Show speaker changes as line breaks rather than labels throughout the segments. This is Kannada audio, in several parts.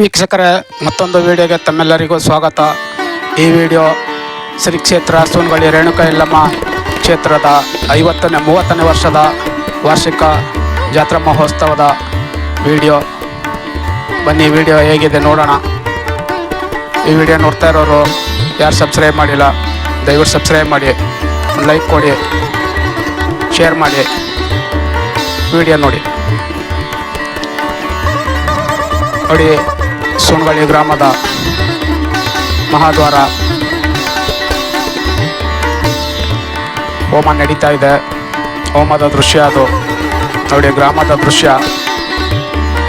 ವೀಕ್ಷಕರೇ, ಮತ್ತೊಂದು ವಿಡಿಯೋಗೆ ತಮ್ಮೆಲ್ಲರಿಗೂ ಸ್ವಾಗತ. ಈ ವಿಡಿಯೋ ಶ್ರೀ ಕ್ಷೇತ್ರ ಸೋನ್ಗಳಿ ರೇಣುಕಾ ಇಲ್ಲಮ್ಮ ಕ್ಷೇತ್ರದ ಐವತ್ತನೇ, ಮೂವತ್ತನೇ ವರ್ಷದ ವಾರ್ಷಿಕ ಜಾತ್ರಾ ಮಹೋತ್ಸವದ ವಿಡಿಯೋ. ಬನ್ನಿ ವಿಡಿಯೋ ಹೇಗಿದೆ ನೋಡೋಣ. ಈ ವಿಡಿಯೋ ನೋಡ್ತಾ ಇರೋರು ಯಾರು ಸಬ್ಸ್ಕ್ರೈಬ್ ಮಾಡಿಲ್ಲ, ದಯವಿಟ್ಟು ಸಬ್ಸ್ಕ್ರೈಬ್ ಮಾಡಿ. ಲೈಕ್ ಕೊಡಿ ಶೇರ್ ಮಾಡಿ. ವಿಡಿಯೋ ನೋಡಿ. ನೋಡಿ ಸೋನಗಳಿ ಗ್ರಾಮದ ಮಹಾದ್ವಾರ. ಹೋಮ ನಡೀತಾ ಇದೆ. ಹೋಮದ ದೃಶ್ಯ ಅದು. ನೋಡಿ, ಗ್ರಾಮದ ದೃಶ್ಯ.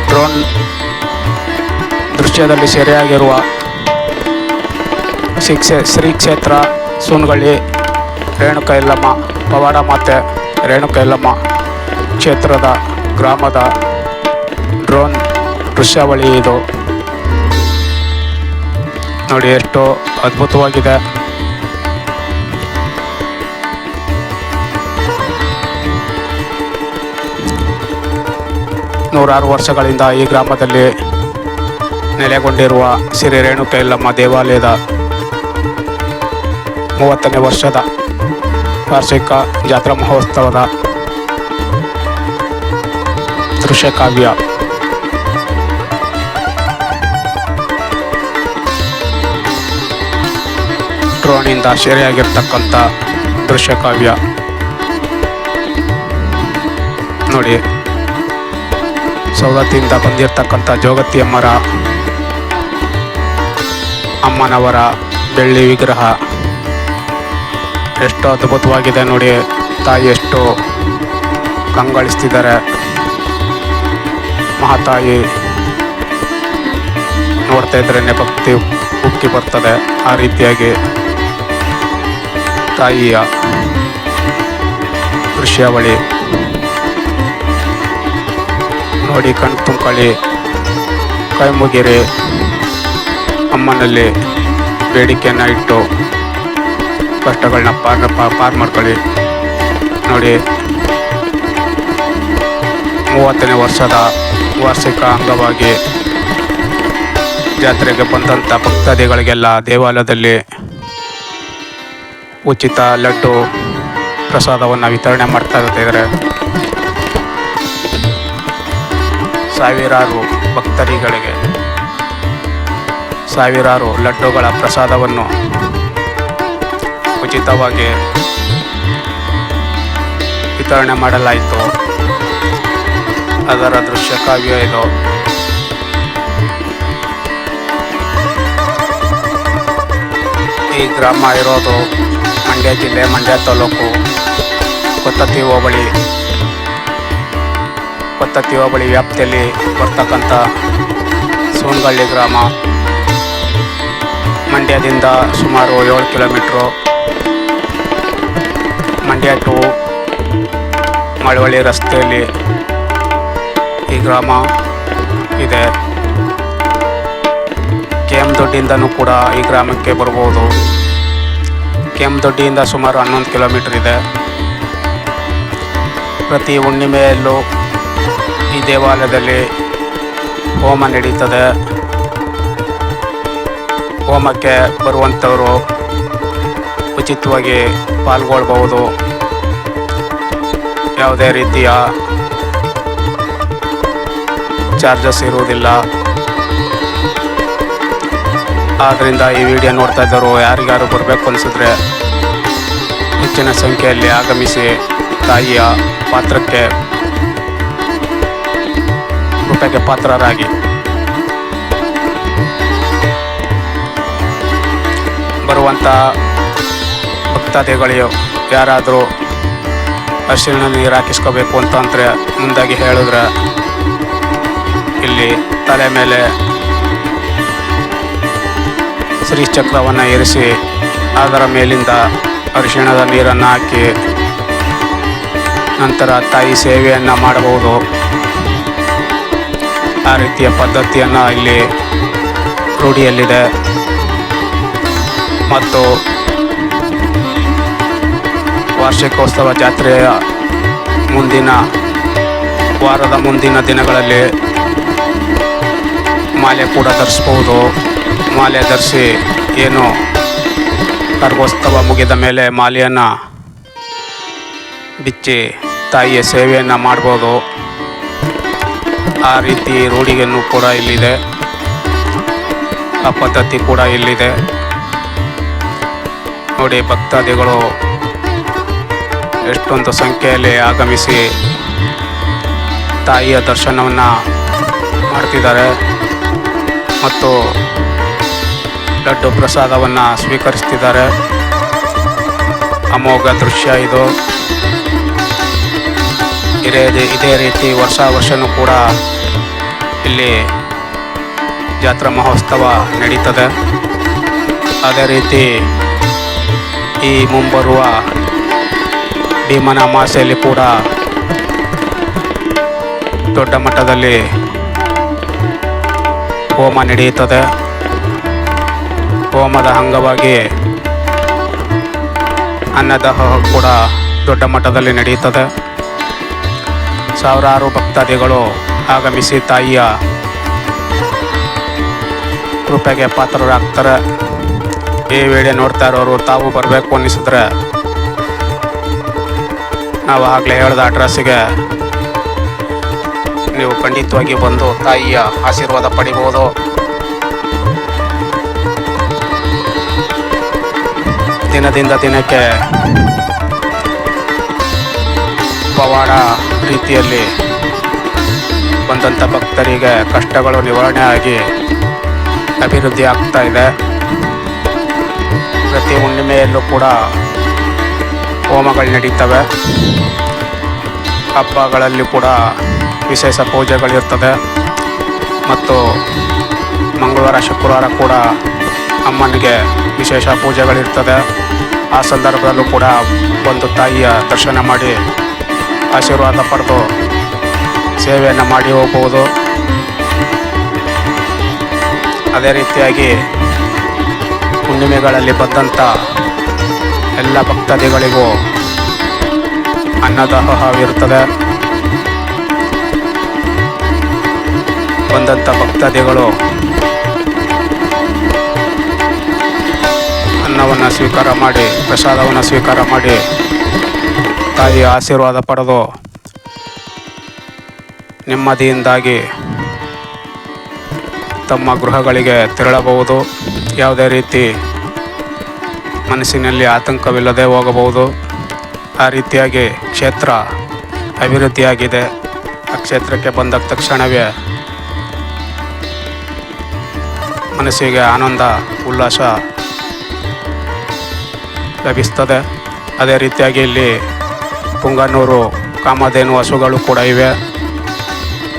ಡ್ರೋನ್ ದೃಶ್ಯದಲ್ಲಿ ಸೆರೆಯಾಗಿರುವ ಶ್ರೀ ಕ್ಷೇ- ಶ್ರೀ ಕ್ಷೇತ್ರ ಸುನ್ಗಳಿ ರೇಣುಕಾ ಇಲ್ಲಮ್ಮ ಪವಾಡ ಮಾತೆ ರೇಣುಕಾ ಇಲ್ಲಮ್ಮ ಕ್ಷೇತ್ರದ ಗ್ರಾಮದ ಡ್ರೋನ್ ದೃಶ್ಯಾವಳಿ ಇದು. ನೋಡಿ ಎಷ್ಟು ಅದ್ಭುತವಾಗಿದೆ. ನೂರಾರು ವರ್ಷಗಳಿಂದ ಈ ಗ್ರಾಮದಲ್ಲಿ ನೆಲೆಗೊಂಡಿರುವ ಶ್ರೀ ರೇಣುಕೈಲಮ್ಮ ದೇವಾಲಯದ ಮೂವತ್ತನೇ ವರ್ಷದ ವಾರ್ಷಿಕ ಜಾತ್ರಾ ಮಹೋತ್ಸವದ ದೃಶ್ಯ ಸೆರೆಯಾಗಿರ್ತಕ್ಕಂಥ ದೃಶ್ಯ ಕಾವ್ಯ. ನೋಡಿ, ಸವದತ್ತಿಯಿಂದ ಬಂದಿರತಕ್ಕಂಥ ಜೋಗತಿ ಅಮ್ಮರ ಅಮ್ಮನವರ ಬೆಳ್ಳಿ ವಿಗ್ರಹ. ಎಷ್ಟು ಅದ್ಭುತವಾಗಿದೆ ನೋಡಿ, ತಾಯಿ ಎಷ್ಟು ಕಂಗೊಳಿಸ್ತಿದ್ದಾರೆ. ಮಹಾತಾಯಿ ನೋಡ್ತಾ ಇದ್ರೇ ಭಕ್ತಿ ಉಕ್ಕಿ ಬರ್ತದೆ ಆ ರೀತಿಯಾಗಿ. ತಾಯಿಯ ದೃಶ್ಯಾವಳಿ ನೋಡಿ ಕಣ್ ತುಂಕಳಿ ಕೈ ಮುಗಿರಿ. ಅಮ್ಮನಲ್ಲಿ ಬೇಡಿಕೆಯನ್ನು ಇಟ್ಟು ಕಷ್ಟಗಳನ್ನ ಪಾರ್ ಪಾರ್ ಮಾಡ್ಕೊಳ್ಳಿ. ನೋಡಿ, ಮೂವತ್ತನೇ ವರ್ಷದ ವಾರ್ಷಿಕ ಅಂಗವಾಗಿ ಜಾತ್ರೆಗೆ ಬಂದಂಥ ಭಕ್ತಾದಿಗಳಿಗೆಲ್ಲ ದೇವಾಲಯದಲ್ಲಿ ಉಚಿತ ಲಡ್ಡು ಪ್ರಸಾದವನ್ನು ವಿತರಣೆ ಮಾಡ್ತಾ ಇರ್ತಿದ್ದಾರೆ ಸಾವಿರಾರು ಭಕ್ತರಿಗಳಿಗೆ ಸಾವಿರಾರು ಲಡ್ಡುಗಳ ಪ್ರಸಾದವನ್ನು ಉಚಿತವಾಗಿ ವಿತರಣೆ ಮಾಡಲಾಯಿತು. ಅದರ ದೃಶ್ಯ ಕಾವ್ಯ ಇದು. ಈ ಗ್ರಾಮ ಇರೋದು ಮಂಡ್ಯ ಜಿಲ್ಲೆ ಮಂಡ್ಯ ತಾಲೂಕು ಕೊತ್ತತ್ತಿ ಹೋಬಳಿ ಕೊತ್ತತ್ತಿ ಹೋಬಳಿ ವ್ಯಾಪ್ತಿಯಲ್ಲಿ ಬರ್ತಕ್ಕಂಥ ಸೋನಗಳ್ಳಿ ಗ್ರಾಮ. ಮಂಡ್ಯದಿಂದ ಸುಮಾರು ಏಳು ಕಿಲೋಮೀಟ್ರು. ಮಂಡ್ಯ ಟು ಮಳವಳ್ಳಿ ರಸ್ತೆಯಲ್ಲಿ ಈ ಗ್ರಾಮ ಇದೆ. ಕೆ ಎಂ ದೊಡ್ಡಿಂದನೂ ಕೂಡ ಈ ಗ್ರಾಮಕ್ಕೆ ಬರ್ಬೋದು. ಕೆ ಎಂ ದೊಡ್ಡಿಯಿಂದ ಸುಮಾರು ಹನ್ನೊಂದು ಕಿಲೋಮೀಟರ್ ಇದೆ. ಪ್ರತಿ ಹುಣ್ಣಿಮೆಯಲ್ಲೂ ಈ ದೇವಾಲಯದಲ್ಲಿ ಹೋಮ ನಡೀತದೆ. ಹೋಮಕ್ಕೆ ಬರುವಂಥವರು ಉಚಿತವಾಗಿ ಪಾಲ್ಗೊಳ್ಬಹುದು. ಯಾವುದೇ ರೀತಿಯ ಚಾರ್ಜಸ್ ಇರುವುದಿಲ್ಲ. ಆದ್ದರಿಂದ ಈ ವಿಡಿಯೋ ನೋಡ್ತಾ ಇದ್ದವರು, ಯಾರಿಗಾರು ಬರಬೇಕು ಅನಿಸಿದ್ರೆ ಹೆಚ್ಚಿನ ಸಂಖ್ಯೆಯಲ್ಲಿ ಆಗಮಿಸಿ ತಾಯಿಯ ಪಾತ್ರಕ್ಕೆ ಕೃಪೆಗೆ ಪಾತ್ರರಾಗಿ. ಬರುವಂಥ ಭಕ್ತಾದಿಗಳು ಯಾರಾದರೂ ಅರಿಶಿಣ ನೀರು ಹಾಕಿಸ್ಕೋಬೇಕು ಅಂತಂದರೆ ಮುಂದಾಗಿ ಹೇಳಿದ್ರೆ ಇಲ್ಲಿ ತಲೆ ಮೇಲೆ ಶ್ರೀಚಕ್ರವನ್ನು ಇರಿಸಿ ಅದರ ಮೇಲಿಂದ ಅರಿಶಿಣದ ನೀರನ್ನು ಹಾಕಿ ನಂತರ ತಾಯಿ ಸೇವೆಯನ್ನು ಮಾಡಬಹುದು. ಆ ರೀತಿಯ ಪದ್ಧತಿಯನ್ನು ಇಲ್ಲಿ ರೂಢಿಯಲ್ಲಿದೆ. ಮತ್ತು ವಾರ್ಷಿಕೋತ್ಸವ ಜಾತ್ರೆಯ ಮುಂದಿನ ವಾರದ ಮುಂದಿನ ದಿನಗಳಲ್ಲಿ ಮಾಲೆ ಕೂಡ ಧರಿಸ್ಬೋದು ಮಾಲೆ ಧರಿಸಿ ಏನು ಕರ್ಗೋತ್ಸವ ಮುಗಿದ ಮೇಲೆ ಮಾಲೆಯನ್ನು ಬಿಚ್ಚಿ ತಾಯಿಯ ಸೇವೆಯನ್ನು ಮಾಡ್ಬೋದು. ಆ ರೀತಿ ರೂಢಿಗೆನು ಕೂಡ ಇಲ್ಲಿದೆ. ಆ ಪದ್ಧತಿ ಕೂಡ ಇಲ್ಲಿದೆ. ನೋಡಿ ಭಕ್ತಾದಿಗಳು, ಎಷ್ಟೊಂದು ಸಂಖ್ಯೆಯಲ್ಲಿ ಆಗಮಿಸಿ ತಾಯಿಯ ದರ್ಶನವನ್ನು ಮಾಡ್ತಿದ್ದಾರೆ. ಮತ್ತು ಲಡ್ಡು ಪ್ರಸಾದವನ್ನು ಸ್ವೀಕರಿಸ್ತಿದ್ದಾರೆ. ಅಮೋಘ ದೃಶ್ಯ ಇದು. ಇದೇ ಇದೇ ರೀತಿ ವರ್ಷ ವರ್ಷವೂ ಕೂಡ ಇಲ್ಲಿ ಜಾತ್ರಾ ಮಹೋತ್ಸವ ನಡೀತದೆ. ಅದೇ ರೀತಿ ಈ ಮುಂಬರುವ ಭೀಮನ ಅಮಾಸೆಯಲ್ಲಿ ಕೂಡ ದೊಡ್ಡ ಮಟ್ಟದಲ್ಲಿ ಹೋಮ ನಡೆಯುತ್ತದೆ. ಹೋಮದ ಅಂಗವಾಗಿ ಅನ್ನದಾಹ ಕೂಡ ದೊಡ್ಡ ಮಟ್ಟದಲ್ಲಿ ನಡೆಯುತ್ತದೆ. ಸಾವಿರಾರು ಭಕ್ತಾದಿಗಳು ಆಗಮಿಸಿ ತಾಯಿಯ ಕೃಪೆಗೆ ಪಾತ್ರರಾಗ್ತಾರೆ. ಈ ವೇಳೆ ನೋಡ್ತಾ ಇರೋರು, ತಾವು ಬರಬೇಕು ಅನ್ನಿಸಿದ್ರೆ ನಾವು ಆಗಲೇ ಹೇಳಿದ ಅಡ್ರೆಸ್ಸಿಗೆ ನೀವು ಖಂಡಿತವಾಗಿ ಬಂದು ತಾಯಿಯ ಆಶೀರ್ವಾದ ಪಡಿಬೋದು. ದಿನದಿಂದ ದಿನಕ್ಕೆ ಪವಾಡ ರೀತಿಯಲ್ಲಿ ಬಂದಂಥ ಭಕ್ತರಿಗೆ ಕಷ್ಟಗಳು ನಿವಾರಣೆ ಆಗಿ ಅಭಿವೃದ್ಧಿ ಆಗ್ತಾ ಇದೆ. ಪ್ರತಿ ಹುಣ್ಣಿಮೆಯಲ್ಲೂ ಕೂಡ ಹೋಮಗಳು ನಡೀತವೆ. ಹಬ್ಬಗಳಲ್ಲಿ ಕೂಡ ವಿಶೇಷ ಪೂಜೆಗಳಿರ್ತದೆ ಮತ್ತು ಮಂಗಳವಾರ, ಶುಕ್ರವಾರ ಕೂಡ ಅಮ್ಮನಿಗೆ ವಿಶೇಷ ಪೂಜೆಗಳಿರ್ತದೆ ಆ ಸಂದರ್ಭದಲ್ಲೂ ಕೂಡ ಒಂದು ತಾಯಿಯ ದರ್ಶನ ಮಾಡಿ ಆಶೀರ್ವಾದ ಪಡೆದು ಸೇವೆಯನ್ನು ಮಾಡಿ ಹೋಗ್ಬೋದು. ಅದೇ ರೀತಿಯಾಗಿ ಹುಣ್ಣಿಮೆಗಳಲ್ಲಿ ಬಂದಂಥ ಎಲ್ಲ ಭಕ್ತಾದಿಗಳಿಗೂ ಅನ್ನದಾಹವಿರುತ್ತದೆ ಬಂದಂಥ ಭಕ್ತಾದಿಗಳು ಸ್ವೀಕಾರ ಮಾಡಿ, ಪ್ರಸಾದವನ್ನು ಸ್ವೀಕಾರ ಮಾಡಿ, ತಾಯಿಯ ಆಶೀರ್ವಾದ ಪಡೆದು ನೆಮ್ಮದಿಯಿಂದಾಗಿ ತಮ್ಮ ಗೃಹಗಳಿಗೆ ತೆರಳಬಹುದು. ಯಾವುದೇ ರೀತಿ ಮನಸ್ಸಿನಲ್ಲಿ ಆತಂಕವಿಲ್ಲದೆ ಹೋಗಬಹುದು. ಆ ರೀತಿಯಾಗಿ ಕ್ಷೇತ್ರ ಅಭಿವೃದ್ಧಿಯಾಗಿದೆ. ಆ ಕ್ಷೇತ್ರಕ್ಕೆ ಬಂದ ತಕ್ಷಣವೇ ಮನಸ್ಸಿಗೆ ಆನಂದ, ಉಲ್ಲಾಸ ಲಭಿಸ್ತದೆ ಅದೇ ರೀತಿಯಾಗಿ ಇಲ್ಲಿ ಪುಂಗನೂರು, ಕಾಮಧೇನು ಹಸುಗಳು ಕೂಡ ಇವೆ.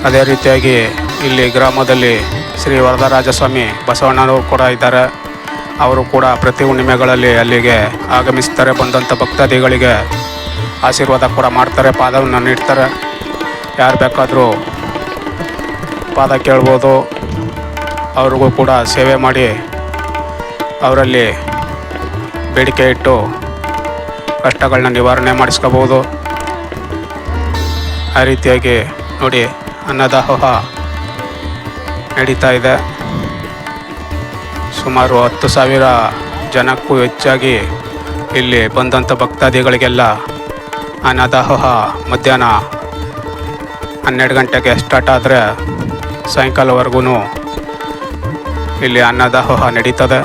ಅದೇ ರೀತಿಯಾಗಿ ಇಲ್ಲಿ ಗ್ರಾಮದಲ್ಲಿ ಶ್ರೀ ವರದರಾಜಸ್ವಾಮಿ ಬಸವಣ್ಣನವರು ಕೂಡ ಇದ್ದಾರೆ. ಅವರು ಕೂಡ ಪ್ರತಿ ಹುಣ್ಣಿಮೆಗಳಲ್ಲಿ ಅಲ್ಲಿಗೆ ಆಗಮಿಸ್ತಾರೆ. ಬಂದಂಥ ಭಕ್ತಾದಿಗಳಿಗೆ ಆಶೀರ್ವಾದ ಕೂಡ ಮಾಡ್ತಾರೆ, ಪಾದವನ್ನು ನೀಡ್ತಾರೆ. ಯಾರು ಬೇಕಾದರೂ ಪಾದ ಕೇಳ್ಬೋದು. ಅವ್ರಿಗೂ ಕೂಡ ಸೇವೆ ಮಾಡಿ ಅವರಲ್ಲಿ ಬೇಡಿಕೆ ಇಟ್ಟು ಕಷ್ಟಗಳನ್ನ ನಿವಾರಣೆ ಮಾಡಿಸ್ಕೋಬೋದು ಆ ರೀತಿಯಾಗಿ ನೋಡಿ ಅನ್ನದಾಹೋಹ ನಡೀತಾ ಇದೆ. ಸುಮಾರು ಹತ್ತು ಸಾವಿರ ಜನಕ್ಕೂ ಹೆಚ್ಚಾಗಿ ಇಲ್ಲಿ ಬಂದಂಥ ಭಕ್ತಾದಿಗಳಿಗೆಲ್ಲ ಅನ್ನದಾಹೋಹ ಮಧ್ಯಾಹ್ನ ಹನ್ನೆರಡು ಗಂಟೆಗೆ ಸ್ಟಾರ್ಟ್ ಆದರೆ ಸಾಯಂಕಾಲವರೆಗೂ ಇಲ್ಲಿ ಅನ್ನದಾಹೋಹ ನಡೀತದೆ.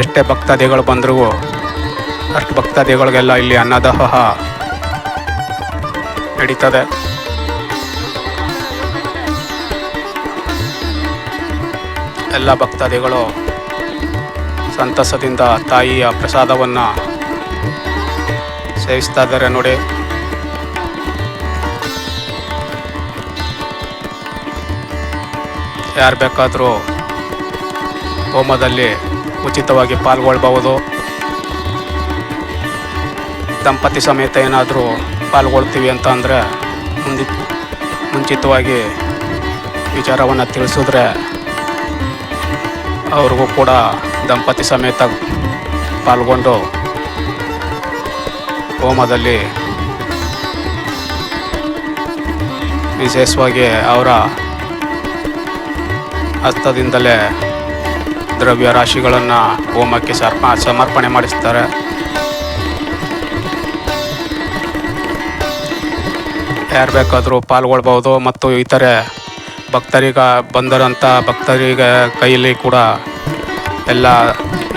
ಎಷ್ಟೇ ಭಕ್ತಾದಿಗಳು ಬಂದರೂ ಅಷ್ಟು ಭಕ್ತಾದಿಗಳಿಗೆಲ್ಲ ಇಲ್ಲಿ ಅನ್ನದಹ ನಡೀತದೆ. ಎಲ್ಲ ಭಕ್ತಾದಿಗಳು ಸಂತಸದಿಂದ ತಾಯಿಯ ಪ್ರಸಾದವನ್ನು ಸೇವಿಸ್ತಾ ಇದ್ದಾರೆ ನೋಡಿ. ಯಾರು ಬೇಕಾದರೂ ಹೋಮದಲ್ಲಿ ಉಚಿತವಾಗಿ ಪಾಲ್ಗೊಳ್ಬಹುದು ದಂಪತಿ ಸಮೇತ ಏನಾದರೂ ಪಾಲ್ಗೊಳ್ತೀವಿ ಅಂತ ಅಂದರೆ ಮುಂದಿ ಮುಂಚಿತವಾಗಿ ವಿಚಾರವನ್ನು ತಿಳಿಸಿದ್ರೆ ಅವ್ರಿಗೂ ಕೂಡ ದಂಪತಿ ಸಮೇತ ಪಾಲ್ಗೊಂಡು ಹೋಮದಲ್ಲಿ ವಿಶೇಷವಾಗಿ ಅವರ ಹಸ್ತದಿಂದಲೇ ದ್ರವ್ಯ ರಾಶಿಗಳನ್ನು ಹೋಮಕ್ಕೆ ಸರ್ಪ ಸಮರ್ಪಣೆ ಮಾಡಿಸ್ತಾರೆ. ಯಾರು ಬೇಕಾದರೂ ಪಾಲ್ಗೊಳ್ಬೋದು ಮತ್ತು ಇತರೆ ಭಕ್ತರಿಗ ಬಂದರಂಥ ಭಕ್ತರಿಗೆ ಕೈಯಲ್ಲಿ ಕೂಡ ಎಲ್ಲ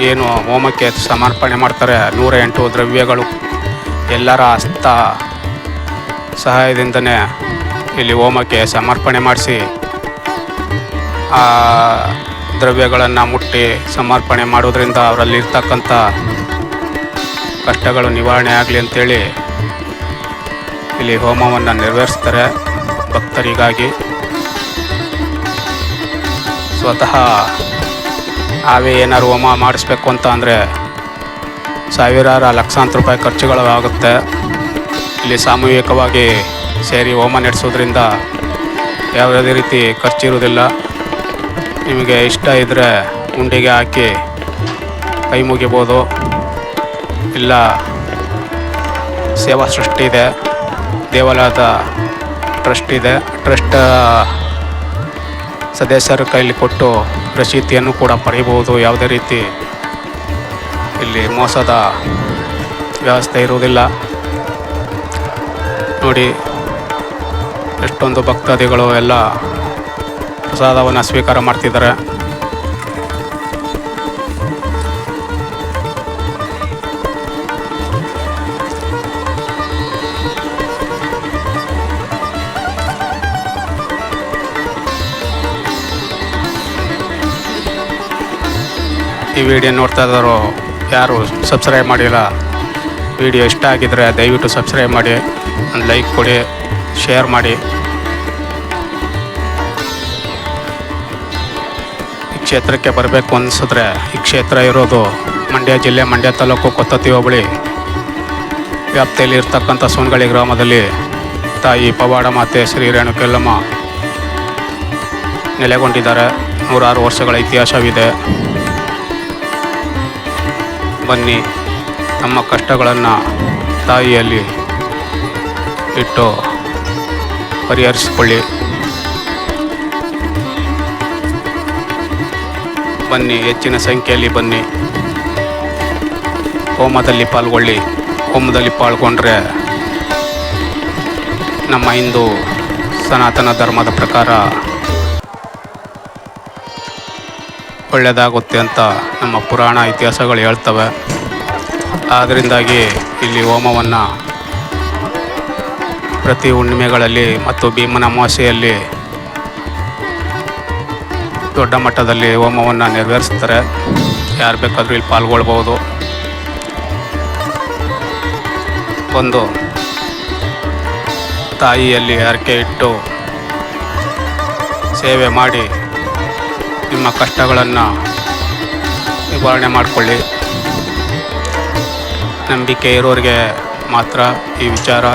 ಏನು ಹೋಮಕ್ಕೆ ಸಮರ್ಪಣೆ ಮಾಡ್ತಾರೆ. ನೂರ ಎಂಟು ದ್ರವ್ಯಗಳು ಎಲ್ಲರ ಹಸ್ತ ಸಹಾಯದಿಂದನೇ ಇಲ್ಲಿ ಹೋಮಕ್ಕೆ ಸಮರ್ಪಣೆ ಮಾಡಿಸಿ ದ್ರವ್ಯಗಳನ್ನು ಮುಟ್ಟಿ ಸಮರ್ಪಣೆ ಮಾಡೋದ್ರಿಂದ ಅವರಲ್ಲಿರ್ತಕ್ಕಂಥ ಕಷ್ಟಗಳು ನಿವಾರಣೆ ಆಗಲಿ ಅಂತೇಳಿ ಇಲ್ಲಿ ಹೋಮವನ್ನು ನೆರವೇರಿಸ್ತಾರೆ ಭಕ್ತರಿಗಾಗಿ. ಸ್ವತಃ ನಾವೇ ಏನಾದ್ರು ಹೋಮ ಮಾಡಿಸ್ಬೇಕು ಅಂತ ಅಂದರೆ ಸಾವಿರಾರು ಲಕ್ಷಾಂತರ ರೂಪಾಯಿ ಖರ್ಚುಗಳು ಆಗುತ್ತೆ. ಇಲ್ಲಿ ಸಾಮೂಹಿಕವಾಗಿ ಸೇರಿ ಹೋಮ ನಡೆಸೋದ್ರಿಂದ ಯಾವುದೇ ರೀತಿ ಖರ್ಚಿರುವುದಿಲ್ಲ. ನಿಮಗೆ ಇಷ್ಟ ಇದ್ದರೆ ಉಂಡೆಗೆ ಹಾಕಿ ಕೈ ಮುಗಿಬೋದು. ಇಲ್ಲ, ಸೇವಾ ಸೃಷ್ಟಿ ಇದೆ. ದೇವಾಲಯದ ಟ್ರಸ್ಟ್ ಇದೆ. ಟ್ರಸ್ಟ್ ಸದಸ್ಯರ ಕೈಲಿ ಕೊಟ್ಟು ಪ್ರಸಿದ್ಧಿಯನ್ನು ಕೂಡ ಪಡೆಯಬಹುದು. ಯಾವುದೇ ರೀತಿ ಇಲ್ಲಿ ಮೋಸದ ವ್ಯವಸ್ಥೆ ಇರುವುದಿಲ್ಲ. ನೋಡಿ, ಎಷ್ಟೊಂದು ಭಕ್ತಾದಿಗಳು ಎಲ್ಲ ಪ್ರಸಾದವನ್ನು ಸ್ವೀಕಾರ ಮಾಡ್ತಿದ್ದಾರೆ. ಈ ವಿಡಿಯೋ ನೋಡ್ತಾ ಇದ್ದಾರೋ ಯಾರು ಸಬ್ಸ್ಕ್ರೈಬ್ ಮಾಡಿಲ್ಲ, ವಿಡಿಯೋ ಇಷ್ಟ ಆಗಿದ್ರೆ ದಯವಿಟ್ಟು ಸಬ್ಸ್ಕ್ರೈಬ್ ಮಾಡಿ ಲೈಕ್ ಕೊಡಿ ಶೇರ್ ಮಾಡಿ. ಕ್ಷೇತ್ರಕ್ಕೆ ಬರಬೇಕು ಅನಿಸಿದ್ರೆ ಈ ಕ್ಷೇತ್ರ ಇರೋದು ಮಂಡ್ಯ ಜಿಲ್ಲೆ, ಮಂಡ್ಯ ತಾಲೂಕು ಕೊತ್ತತಿ ಹೋಬಳಿ. ವ್ಯಾಪ್ತಿಯಲ್ಲಿ ಇರ್ತಕ್ಕಂಥ ಸೋನಗಳಿ ಗ್ರಾಮದಲ್ಲಿ ತಾಯಿ ಪವಾಡ ಮಾತೆ ಶ್ರೀ ರೇಣುಕೆಲ್ಲಮ್ಮ ನೆಲೆಗೊಂಡಿದ್ದಾರೆ. ನೂರಾರು ವರ್ಷಗಳ ಇತಿಹಾಸವಿದೆ. ಬನ್ನಿ, ನಮ್ಮ ಕಷ್ಟಗಳನ್ನು ತಾಯಿಯಲ್ಲಿ ಇಟ್ಟು ಪರಿಹರಿಸಿಕೊಳ್ಳಿ. ಬನ್ನಿ, ಹೆಚ್ಚಿನ ಸಂಖ್ಯೆಯಲ್ಲಿ ಬನ್ನಿ. ಹೋಮದಲ್ಲಿ ಪಾಲ್ಗೊಳ್ಳಿ. ಹೋಮದಲ್ಲಿ ಪಾಲ್ಗೊಂಡ್ರೆ ನಮ್ಮ ಹಿಂದೂ ಸನಾತನ ಧರ್ಮದ ಪ್ರಕಾರ ಒಳ್ಳೆಯದಾಗುತ್ತೆ ಅಂತ ನಮ್ಮ ಪುರಾಣ ಇತಿಹಾಸಗಳು ಹೇಳ್ತವೆ. ಆದ್ದರಿಂದಾಗಿ ಇಲ್ಲಿ ಹೋಮವನ್ನು ಪ್ರತಿ ಹುಣ್ಣಿಮೆಗಳಲ್ಲಿ ಮತ್ತು ಭೀಮನ ಅಮಾವಾಸ್ಯೆಯಲ್ಲಿ ದೊಡ್ಡ ಮಟ್ಟದಲ್ಲಿ ಹೋಮವನ್ನು ನೆರವೇರಿಸ್ತಾರೆ. ಯಾರು ಬೇಕಾದರೂ ಇಲ್ಲಿ ಪಾಲ್ಗೊಳ್ಬೋದು ಒಂದು ತಾಯಿಯಲ್ಲಿ ಹರಕೆ ಇಟ್ಟು ಸೇವೆ ಮಾಡಿ ನಿಮ್ಮ ಕಷ್ಟಗಳನ್ನು ನಿವಾರಣೆ ಮಾಡಿಕೊಳ್ಳಿ. ನಂಬಿಕೆ ಇರೋರಿಗೆ ಮಾತ್ರ ಈ ವಿಚಾರ.